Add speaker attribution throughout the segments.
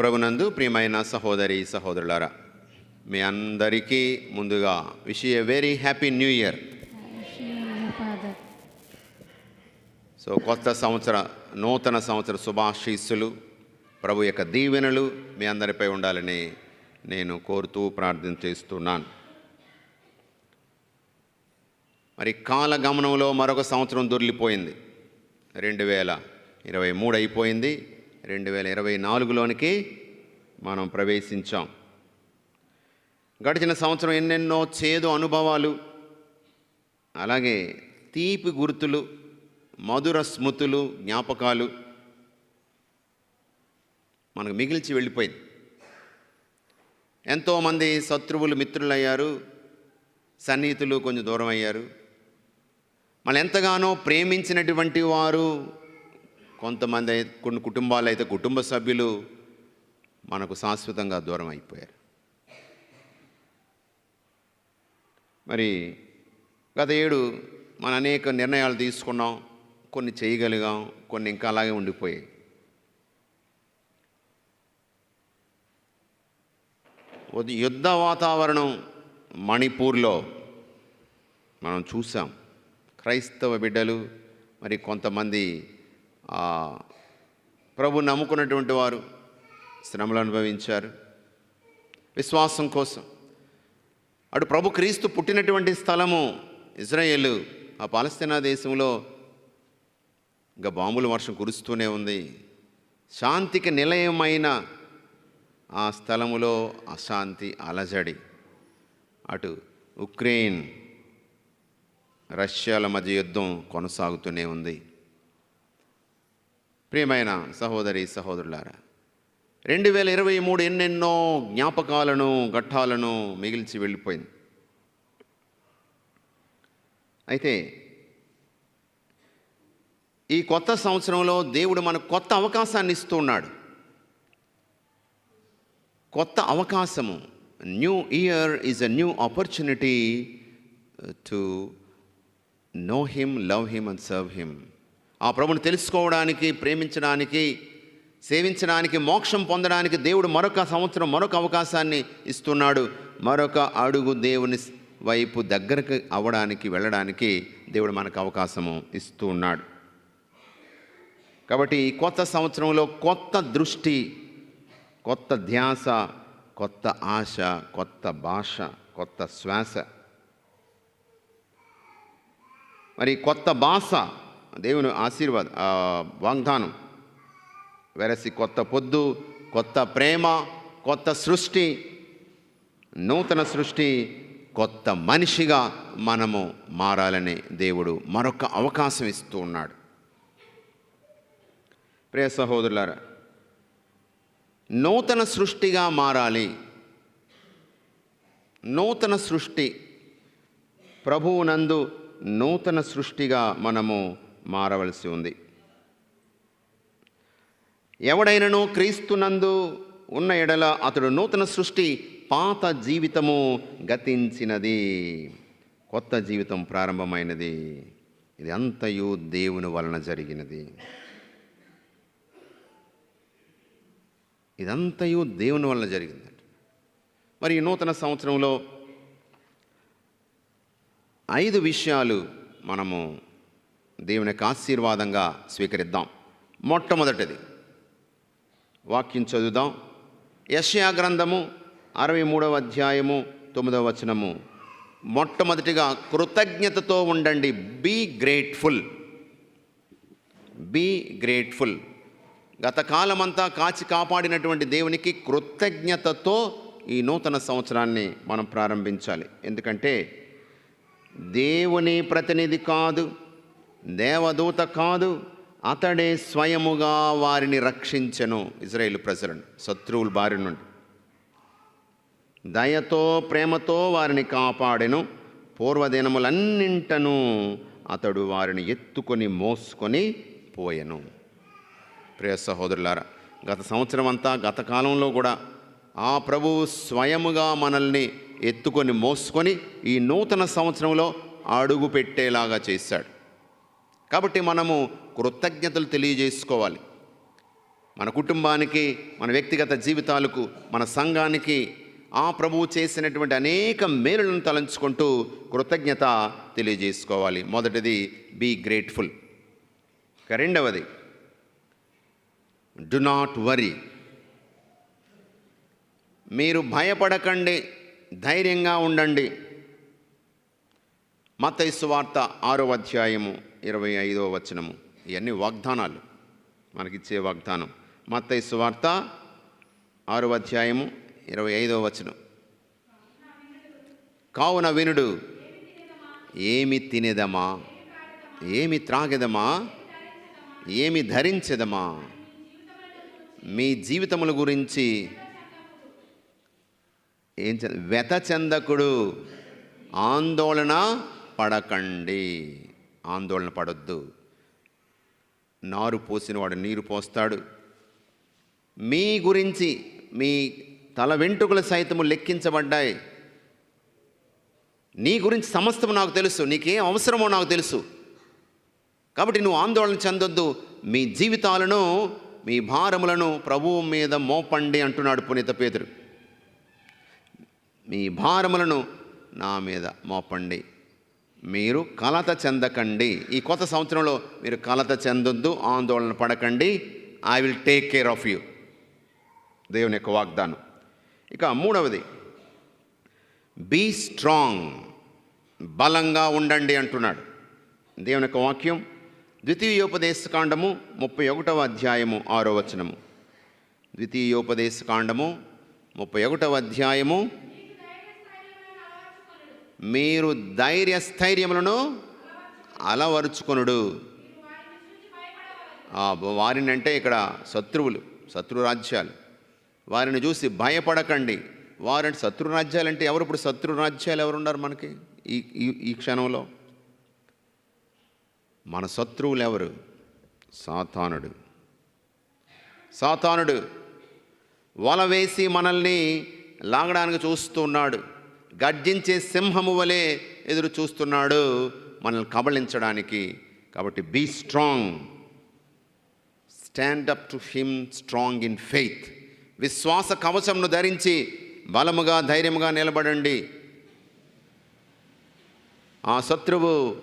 Speaker 1: ప్రభునందు ప్రియమైన సహోదరి సహోదరులారా మీ అందరికీ ముందుగా wish a very happy new year so కొత్త సంవత్సర నూతన సంవత్సర శుభాశీస్సులు ప్రభు యొక్క దీవెనలు మీ అందరిపై ఉండాలని నేను కోరుతూ ప్రార్థన చేస్తున్నాను. మరి కాలగమనంలో మరొక సంవత్సరం దొర్లిపోయింది రెండు వేల ఇరవై మూడు అయిపోయింది. రెండు వేల ఇరవై నాలుగులోనికి మనం ప్రవేశించాం. గడిచిన సంవత్సరం ఎన్నెన్నో చేదు అనుభవాలు అలాగే తీపి గుర్తులు మధుర స్మృతులు జ్ఞాపకాలు మనకు మిగిల్చి వెళ్ళిపోయింది. ఎంతోమంది శత్రువులు మిత్రులయ్యారు సన్నిహితులు కొంచెం దూరం అయ్యారు మళ్ళీ ఎంతగానో ప్రేమించినటువంటి వారు కొంతమంది కొన్ని కుటుంబాలు అయితే కుటుంబ సభ్యులు మనకు శాశ్వతంగా దూరం అయిపోయారు. మరి గత ఏడు మన అనేక నిర్ణయాలు తీసుకున్నాం కొన్ని చేయగలిగాం కొన్ని ఇంకా అలాగే ఉండిపోయాయి. యుద్ధ వాతావరణం మణిపూర్లో మనం చూసాం. క్రైస్తవ బిడ్డలు మరి కొంతమంది ప్రభు నమ్ముకున్నటువంటి వారు శ్రమలు అనుభవించారు. విశ్వాసం కోసం. అటు ప్రభు క్రీస్తు పుట్టినటువంటి స్థలము ఇజ్రాయేల్. ఆ పాలస్తీనా దేశంలో ఇంకా బాంబుల వర్షం కురుస్తూనే ఉంది. శాంతికి నిలయమైన ఆ స్థలములో అశాంతి అలజడి. అటు ఉక్రెయిన్ రష్యాల మధ్య యుద్ధం కొనసాగుతూనే ఉంది. ప్రియమైన సహోదరి సహోదరులారా రెండు వేల ఇరవై మూడు ఎన్నెన్నో జ్ఞాపకాలను ఘట్టాలను మిగిల్చి వెళ్ళిపోయింది. అయితే ఈ కొత్త సంవత్సరంలో దేవుడు మనకు కొత్త అవకాశాన్ని ఇస్తున్నాడు కొత్త అవకాశము new year is a new opportunity to know him love him and serve him ఆ ప్రభుని తెలుసుకోవడానికి ప్రేమించడానికి సేవించడానికి మోక్షం పొందడానికి దేవుడు మరొక సంవత్సరం మరొక అవకాశాన్ని ఇస్తున్నాడు. మరొక అడుగు దేవుని వైపు దగ్గరకు అవ్వడానికి వెళ్ళడానికి దేవుడు మనకు అవకాశము ఇస్తూ ఉన్నాడు కాబట్టి ఈ కొత్త సంవత్సరంలో కొత్త దృష్టి కొత్త ధ్యాస కొత్త ఆశ కొత్త భాష కొత్త శ్వాస. మరి కొత్త భాష దేవుని ఆశీర్వాద వాగ్దానం. వెరసి కొత్త పొద్దు కొత్త ప్రేమ కొత్త సృష్టి నూతన సృష్టి కొత్త మనిషిగా మనము మారాలని దేవుడు మరొక అవకాశం ఇస్తూ ఉన్నాడు. ప్రియ సహోదరులారా నూతన సృష్టిగా మారాలి. నూతన సృష్టి ప్రభువునందు నూతన సృష్టిగా మనము మారవలసి ఉంది. ఎవడైనను క్రీస్తునందు ఉన్న ఎడల అతడు నూతన సృష్టి పాత జీవితము గతించినది. కొత్త జీవితం ప్రారంభమైనది. ఇది అంతయు దేవుని వలన జరిగినది. ఇదంతయు దేవుని వలన జరిగిందంట. మరి ఈ నూతన సంవత్సరంలో ఐదు విషయాలు మనము దేవుని యొక్క ఆశీర్వాదంగా స్వీకరిద్దాం. మొట్టమొదటిది. వాక్యం చదువుదాం. యశ్యా గ్రంథము అరవై మూడవ అధ్యాయము తొమ్మిదవ వచనము. మొట్టమొదటిగా కృతజ్ఞతతో ఉండండి. బీ గ్రేట్ఫుల్ బీ గ్రేట్ఫుల్ గత కాలమంతా కాచి కాపాడినటువంటి దేవునికి కృతజ్ఞతతో ఈ నూతన సంవత్సరాన్ని మనం ప్రారంభించాలి. ఎందుకంటే దేవుని ప్రతినిధి కాదు దేవదూత కాదు అతడే స్వయముగా వారిని రక్షించెను ఇజ్రాయేల్ ప్రజలను శత్రువుల బారి నుండి. దయతో ప్రేమతో వారిని కాపాడెను పూర్వదినములన్నింటను అతడు వారిని ఎత్తుకొని మోసుకొని పోయెను. ప్రియ సహోదరులారా గత సంవత్సరం అంతా గత కాలంలో కూడా ఆ ప్రభువు స్వయముగా మనల్ని ఎత్తుకొని మోసుకొని ఈ నూతన సంవత్సరంలో అడుగు పెట్టేలాగా చేశాడు. కాబట్టి మనము కృతజ్ఞతలు తెలియజేసుకోవాలి. మన కుటుంబానికి మన వ్యక్తిగత జీవితాలకు మన సంఘానికి ఆ ప్రభువు చేసినటువంటి అనేక మేలులను తలంచుకుంటూ కృతజ్ఞత తెలియజేసుకోవాలి. మొదటిది బీ గ్రేట్ఫుల్ ఇక రెండవది డు నాట్ వరీ మీరు భయపడకండి ధైర్యంగా ఉండండి. మత్తైసు వార్త ఆరో అధ్యాయము. ఇరవై ఐదవ వచనము. ఇవన్నీ వాగ్దానాలు మనకిచ్చే వాగ్దానం. మత్తయి సువార్త ఆరో అధ్యాయము ఇరవై ఐదవ వచనం. కావున వినుడు ఏమి తినేదమా? ఏమి త్రాగెదమా? ఏమి ధరించెదమా? మీ జీవితముల గురించి ఏం వెత వ్యత చెందకుడు ఆందోళన పడకండి. ఆందోళన పడొద్దు. నారు పోసినవాడు నీరు పోస్తాడు. మీ గురించి మీ తల వెంట్రుకలు సైతము లెక్కించబడ్డాయి. నీ గురించి సమస్తము నాకు తెలుసు. నీకేం అవసరమో నాకు తెలుసు. కాబట్టి నువ్వు ఆందోళన చెందొద్దు. మీ జీవితాలను మీ భారములను ప్రభువు మీద మోపండి అంటున్నాడు పునీత పేదరు మీ భారములను నా మీద మోపండి. మీరు కలత చెందకండి. ఈ కొత్త సంవత్సరంలో మీరు కలత చెందొద్దు ఆందోళన పడకండి. I will take care of you దేవుని యొక్క వాగ్దానం. ఇక మూడవది బీ స్ట్రాంగ్ బలంగా ఉండండి అంటున్నాడు. దేవుని యొక్క వాక్యం ద్వితీయోపదేశకాండము ముప్పై ఒకటవ అధ్యాయము ఆరో వచనము. ద్వితీయోపదేశకాండము ముప్పై ఒకటవ అధ్యాయము మీరు ధైర్యస్థైర్యములను అలవరుచుకొనుడు. వారిని అంటే ఇక్కడ శత్రువులు శత్రురాజ్యాలు వారిని చూసి భయపడకండి. వారంటే శత్రురాజ్యాలు అంటే ఎవరు? ఇప్పుడు శత్రు రాజ్యాలు ఎవరు మనకి? ఈ ఈ- ఈ క్షణంలో. మన శత్రువులు ఎవరు? సాతానుడు. సాతానుడు వల వేసి మనల్ని లాగడానికి చూస్తున్నాడు. గర్జించే సింహము వలె ఎదురు చూస్తున్నాడు మనల్ని కబళించడానికి. కాబట్టి be strong stand up to him strong in faith విశ్వాస కవచంను ధరించి బలముగా ధైర్యముగా నిలబడండి. ఆ శత్రువు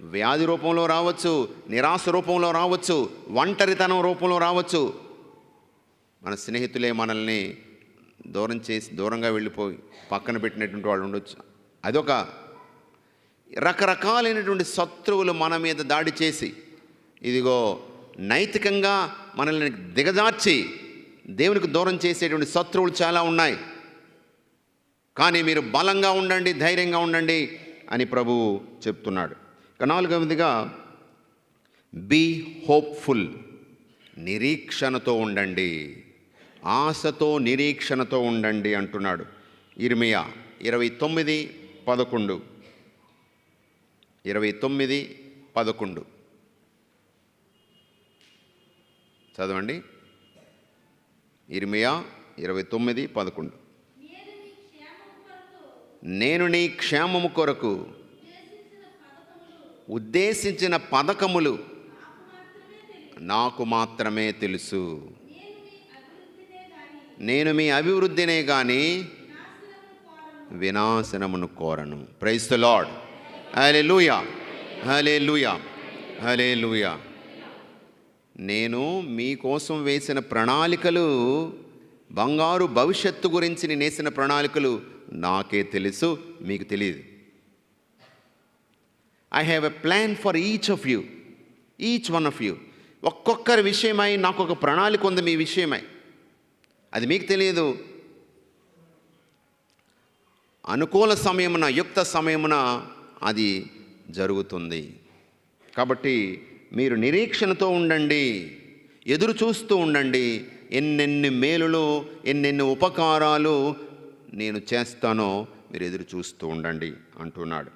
Speaker 1: వ్యాధి రూపంలో రావచ్చు నిరాశ రూపంలో రావచ్చు ఒంటరితనం రూపంలో రావచ్చు. మన స్నేహితులే మనల్ని దూరం చేసి దూరంగా వెళ్ళిపోయి పక్కన పెట్టినటువంటి వాళ్ళు ఉండొచ్చు. అదొక రకరకాలైనటువంటి శత్రువులు మన మీద దాడి చేసి ఇదిగో నైతికంగా మనల్ని దిగజార్చి దేవునికి దూరం చేసేటువంటి శత్రువులు చాలా ఉన్నాయి. కానీ మీరు బలంగా ఉండండి ధైర్యంగా ఉండండి అని ప్రభువు చెప్తున్నాడు. ఇక నాలుగవదిగా బీ హోప్ఫుల్ నిరీక్షణతో ఉండండి. ఆశతో నిరీక్షణతో ఉండండి అంటున్నాడు ఇర్మియా. ఇరవై తొమ్మిది పదకొండు. ఇరవై తొమ్మిది పదకొండు. చదవండి. ఇర్మియా ఇరవై తొమ్మిది పదకొండు. నేను నీ క్షేమము కొరకు ఉద్దేశించిన పథకములు నాకు మాత్రమే తెలుసు. నేను మీ అభివృద్ధినే కానీ వినాశనమును కోరను. Praise the lord hallelujah hallelujah లూయా హలే లూయా నేను మీకోసం వేసిన ప్రణాళికలు బంగారు భవిష్యత్తు గురించి నేను వేసిన ప్రణాళికలు నాకే తెలుసు మీకు తెలియదు. I have a plan for each of you each one of you ఒక్కొక్కరి విషయమై నాకు ఒక ప్రణాళిక ఉంది మీ విషయమై. అది మీకు తెలియదు అనుకూల సమయమున యుక్త సమయమున అది జరుగుతుంది. కాబట్టి మీరు నిరీక్షణతో ఉండండి ఎదురు చూస్తూ ఉండండి ఎన్నెన్ని మేలులు ఎన్నెన్ని ఉపకారాలు నేను చేస్తానో మీరు ఎదురు చూస్తూ ఉండండి అంటున్నాడు.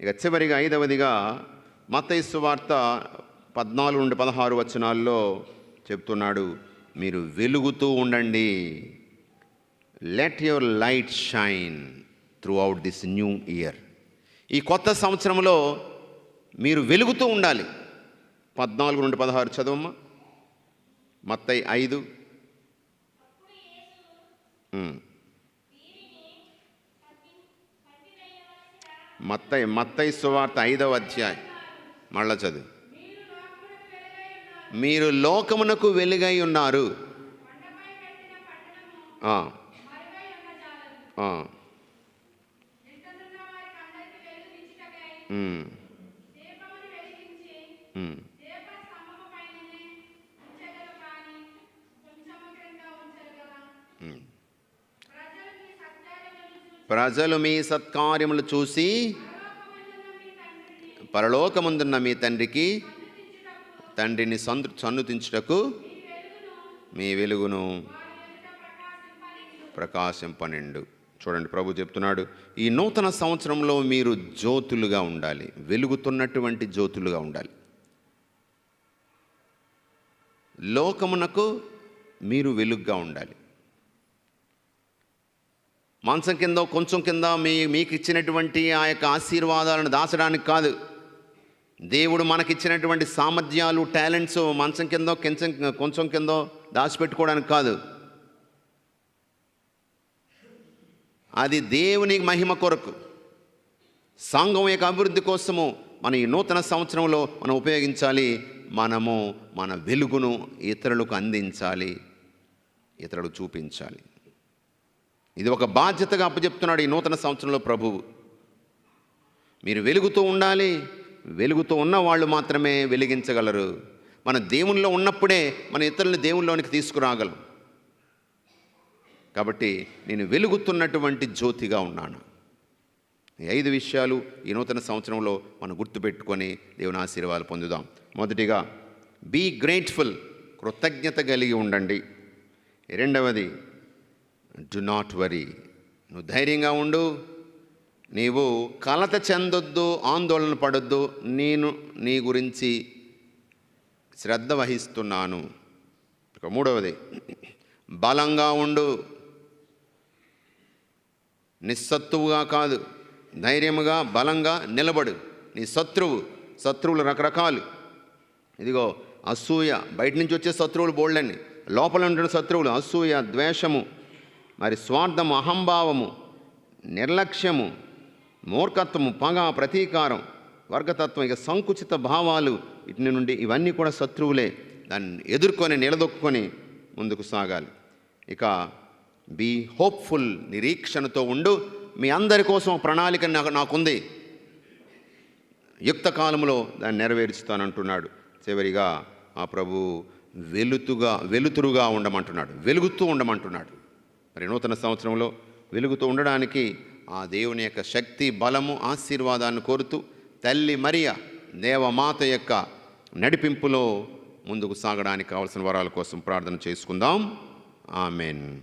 Speaker 1: ఇక చివరిగా ఐదవదిగా మత్తైసు వార్త పద్నాలుగు నుండి పదహారు వచనాల్లో చెప్తున్నాడు. మీరు వెలుగుతూ ఉండండి. Let your light shine throughout this new year ఈ కొత్త సంవత్సరంలో మీరు వెలుగుతూ ఉండాలి. పద్నాలుగు నుండి పదహారు చదవమ్మా. మత్తై ఐదు. మత్తై మత్తై సువార్త ఐదవ అధ్యాయం. మళ్ళా చదువు. మీరు లోకమునకు వెలుగై ఉన్నారు. ప్రజలు మీ సత్కార్యములు చూసి పరలోకముందున్న మీ తండ్రికి తండ్రిని సంతృ సన్నుతించుటకు మీ వెలుగును ప్రకాశింపనిండు. చూడండి ప్రభు చెప్తున్నాడు ఈ నూతన సంవత్సరంలో మీరు జ్యోతులుగా ఉండాలి. వెలుగుతున్నటువంటి జ్యోతులుగా ఉండాలి. లోకమునకు మీరు వెలుగుగా ఉండాలి. మాంసం కింద కొంచెం కింద మీ మీకు ఇచ్చినటువంటి ఆ యొక్క ఆశీర్వాదాలను దాచడానికి కాదు. దేవుడు మనకిచ్చినటువంటి సామర్థ్యాలు టాలెంట్స్ మంచం కిందో కొంచెం కొంచెం కిందో దాచిపెట్టుకోవడానికి కాదు. అది దేవుని మహిమ కొరకు. సంఘం యొక్క అభివృద్ధి కోసము మన ఈ నూతన సంవత్సరంలో మనం ఉపయోగించాలి. మనము మన వెలుగును ఇతరులకు అందించాలి. ఇతరులకు చూపించాలి. ఇది ఒక బాధ్యతగా అప్పచెప్తున్నాడు ఈ నూతన సంవత్సరంలో ప్రభువు. మీరు వెలుగుతూ ఉండాలి. వెలుగుతూ ఉన్న వాళ్ళు మాత్రమే వెలిగించగలరు. మన దేవునిలో ఉన్నప్పుడే మన ఇతరులను దేవునిలోనికి తీసుకురాగలం. కాబట్టి నేను వెలుగుతున్నటువంటి జ్యోతిగా ఉన్నాను. ఈ ఐదు విషయాలు ఈ నూతన సంవత్సరంలో మనం గుర్తుపెట్టుకొని దేవుని ఆశీర్వాదాలు పొందుదాం. మొదటిగా బీ గ్రేట్ఫుల్ కృతజ్ఞత కలిగి ఉండండి. రెండవది డు నాట్ వరీ నువ్వు ధైర్యంగా ఉండు. నీవు కలత చెందొద్దు ఆందోళన పడొద్దు నేను నీ గురించి శ్రద్ధ వహిస్తున్నాను. ఇక మూడవది బలంగా ఉండు. నిస్సత్తువుగా కాదు ధైర్యముగా బలంగా నిలబడు. నీ శత్రువు శత్రువులు రకరకాలు. ఇదిగో అసూయ బయట నుంచి వచ్చే శత్రువులు బోల్డని లోపల ఉండే శత్రువులు అసూయ ద్వేషము మరి స్వార్థము అహంభావము నిర్లక్ష్యము మూర్ఖత్వము పగ ప్రతీకారం వర్గతత్వం ఇక సంకుచిత భావాలు ఇటు నుండి ఇవన్నీ కూడా శత్రువులే. దాన్ని ఎదుర్కొని నిలదొక్కుని ముందుకు సాగాలి. ఇక బీ హోప్ఫుల్ నిరీక్షణతో ఉండు. మీ అందరి కోసం ప్రణాళిక నాకు నాకుంది. యుక్త కాలంలో దాన్ని నెరవేర్చుతానంటున్నాడు చివరిగా ఆ ప్రభు వెలుతుగా వెలుతురుగా ఉండమంటున్నాడు. వెలుగుతూ ఉండమంటున్నాడు. మరి నూతన సంవత్సరంలో వెలుగుతూ ఉండడానికి ఆ దేవుని యొక్క శక్తి బలము ఆశీర్వాదాన్ని కోరుతూ తల్లి మరియ దేవమాత యొక్క నడిపింపులో ముందుకు సాగడానికి కావలసిన వరాల కోసం ప్రార్థన చేసుకుందాం. ఆమెన్.